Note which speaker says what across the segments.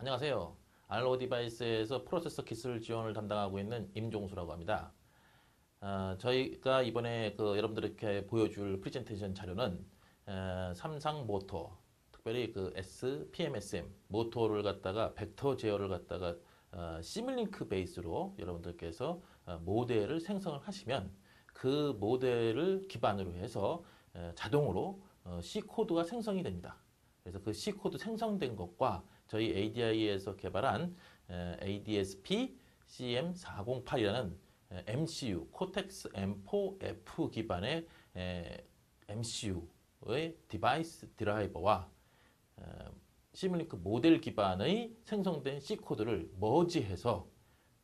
Speaker 1: 안녕하세요. 알로 디바이스에서 프로세서 기술 지원을 담당하고 있는 임종수라고 합니다. 어, 저희가 이번에 그 여러분들께 보여줄 프레젠테이션 자료는 에, 삼상 모토, 특별히 그 S, PMSM 모토를 갖다가 벡터 제어를 갖다가 어, 시뮬링크 베이스로 여러분들께서 어, 모델을 생성을 하시면 그 모델을 기반으로 해서 에, 자동으로 어, C 코드가 생성이 됩니다. 그래서 그 C 코드 생성된 것과 저희 ADI에서 개발한 에, ADSP CM408이라는 MCU 코텍스 M4F 기반의 에, MCU의 디바이스 드라이버와 에, 시뮬링크 모델 기반의 생성된 C 코드를 머지해서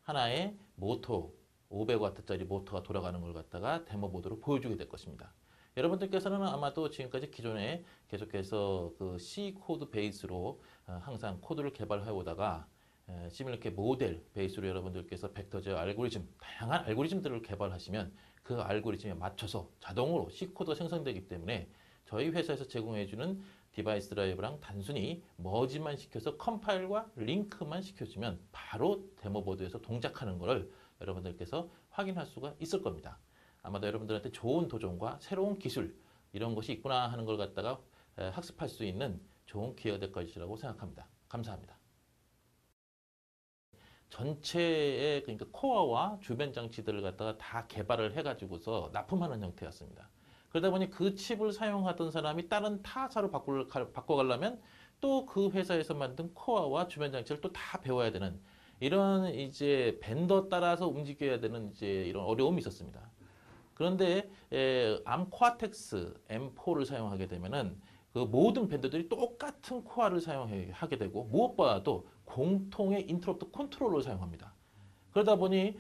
Speaker 1: 하나의 모토 500W짜리 모터가 돌아가는 걸 갖다가 데모 보드로 보여주게 될 것입니다. 여러분들께서는 아마도 지금까지 기존에 계속해서 그 C 코드 베이스로 어, 항상 코드를 개발해 오다가 에, 시뮬링크 모델 베이스로 여러분들께서 벡터 제어 알고리즘 다양한 알고리즘들을 개발하시면 그 알고리즘에 맞춰서 자동으로 C 코드가 생성되기 때문에 저희 회사에서 제공해주는 디바이스 드라이브랑 단순히 머지만 시켜서 컴파일과 링크만 시켜주면 바로 데모보드에서 동작하는 것을 여러분들께서 확인할 수가 있을 겁니다. 아마도 여러분들한테 좋은 도전과 새로운 기술 이런 것이 있구나 하는 걸 갖다가 에, 학습할 수 있는 좋은 기회가 될 것이라고 생각합니다. 감사합니다. 전체의 그러니까 코어와 주변 장치들을 갖다가 다 개발을 해가지고서 납품하는 형태였습니다. 그러다 보니 그 칩을 사용하던 사람이 다른 타사로 바꿀, 바꿔가려면 또 그 회사에서 만든 코어와 주변 장치를 또 다 배워야 되는 이런 이제 벤더 따라서 움직여야 되는 이제 이런 어려움이 있었습니다. 그런데 에, 암 코아텍스 M4를 사용하게 되면은 그 모든 벤더들이 똑같은 코어를 사용하게 되고 무엇보다도 공통의 인터럽트 컨트롤러를 사용합니다. 그러다 보니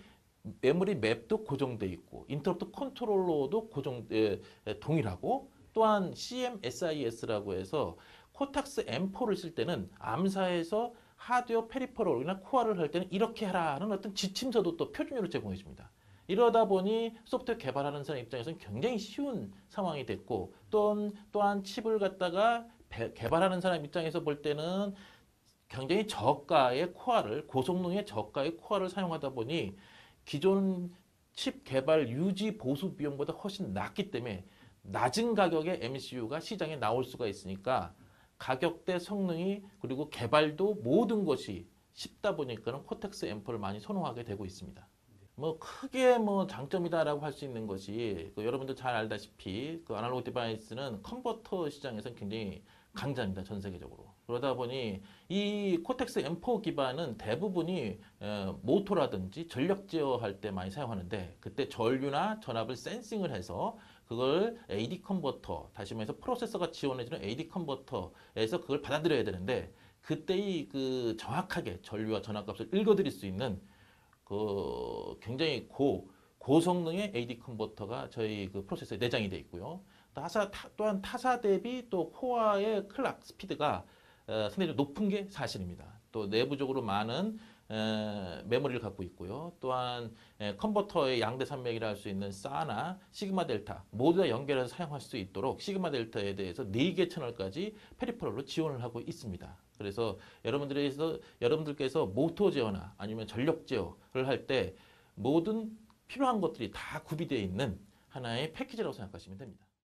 Speaker 1: 메모리 맵도 고정돼 있고 인터럽트 컨트롤러도 고정 에, 에, 동일하고 또한 CMSIS라고 해서 코탁스 M4를 쓸 때는 암사에서 하드웨어 페리퍼럴이나 코어를 할 때는 이렇게 하라는 어떤 지침서도 또 표준으로 제공해 줍니다. 이러다 보니 소프트웨어 개발하는 사람 입장에서는 굉장히 쉬운 상황이 됐고 또한, 또한 칩을 갖다가 배, 개발하는 사람 입장에서 볼 때는 굉장히 저가의 코어를 고성능의 저가의 코어를 사용하다 보니 기존 칩 개발 유지 보수 비용보다 훨씬 낮기 때문에 낮은 가격의 MCU가 시장에 나올 수가 있으니까 가격대 성능이 그리고 개발도 모든 것이 쉽다 보니까는 코텍스 앰프를 많이 선호하게 되고 있습니다. 뭐 크게 뭐 장점이다라고 할 수 있는 것이 그 여러분들 잘 알다시피 그 아날로그 디바이스는 컨버터 시장에서 굉장히 강자입니다 전 세계적으로. 그러다 보니 이 코텍스 M4 기반은 대부분이 에, 모토라든지 전력 제어할 때 많이 사용하는데 그때 전류나 전압을 센싱을 해서 그걸 AD 컨버터 다시 말해서 프로세서가 지원해주는 AD 컨버터에서 그걸 받아들여야 되는데 그때의 그 정확하게 전류와 전압 값을 읽어드릴 수 있는 그 굉장히 고 고성능의 AD 컨버터가 저희 그 프로세서에 내장이 되어 있고요. 타사 타, 또한 타사 대비 또 코어의 클락 스피드가 어, 상당히 높은 게 사실입니다. 또 내부적으로 많은 에, 메모리를 갖고 있고요. 또한 에, 컨버터의 양대 산맥이라 할 수 있는 사나 시그마 델타 모두 다 연결해서 사용할 수 있도록 시그마 델타에 대해서 4개 채널까지 페리퍼럴로 지원을 하고 있습니다. 그래서 여러분들에서 여러분들께서 모터 제어나 아니면 전력 제어를 할 때 모든 필요한 것들이 다 구비되어 있는 하나의 패키지라고 생각하시면 됩니다.